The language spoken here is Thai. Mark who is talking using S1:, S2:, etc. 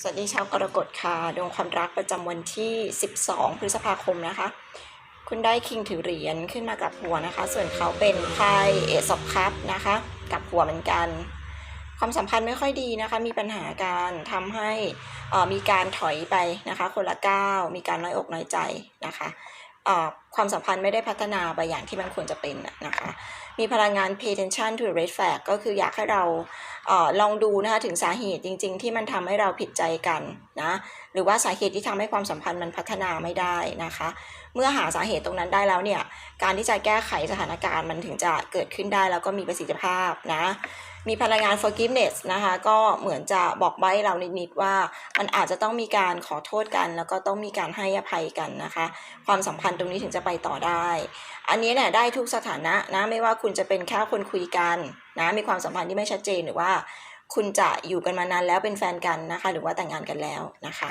S1: สวัสดีชาวกรกฎค่ะดวงความรักประจำวันที่ 12 พฤษภาคมนะคะ คุณได้คิงถือเหรียญขึ้นมากับหัวนะคะ ส่วนเขาเป็นไพ่เอสอบคัพนะคะ กับหัวเหมือนกัน ความสัมพันธ์ไม่ค่อยดีนะคะ มีปัญหาการทำให้อ่อมีการถอยไปนะคะ คนละก้าวมีการน้อยอกน้อยใจนะคะอ่อ ความสัมพันธ์ไม่ได้พัฒนาไปอย่างที่มันควรจะเป็นนะคะ มีพลังงาน pay attention to red flag ก็คืออยากให้เราเออลองดูนะคะถึงสาเหตุจริง ๆ ที่มันทำให้เราผิดใจกันนะหรือว่าสาเหตุที่ทำให้ความสัมพันธ์มันพัฒนาไม่ได้นะคะ เมื่อหาสาเหตุตรงนั้นได้แล้วเนี่ยการที่จะแก้ไขสถานการณ์มันถึงจะเกิดขึ้นได้แล้วก็มีประสิทธิภาพนะมีพลังงาน forgiveness นะคะ ก็เหมือนจะบอกใบ้เรานิดๆว่ามันอาจจะต้องมีการขอโทษกัน แล้วก็ต้องมีการให้อภัยกันนะคะ ความสัมพันธ์ตรงนี้ถึงจะไปต่อได้ อันนี้เนี่ยได้ทุกสถานะนะไม่ว่าคุณจะเป็นแค่คนคุยกันนะมีความสัมพันธ์ที่ไม่ชัดเจนหรือว่า คุณจะอยู่กันมานานแล้วเป็นแฟนกันนะคะ หรือว่าแต่งงานกันแล้วนะคะ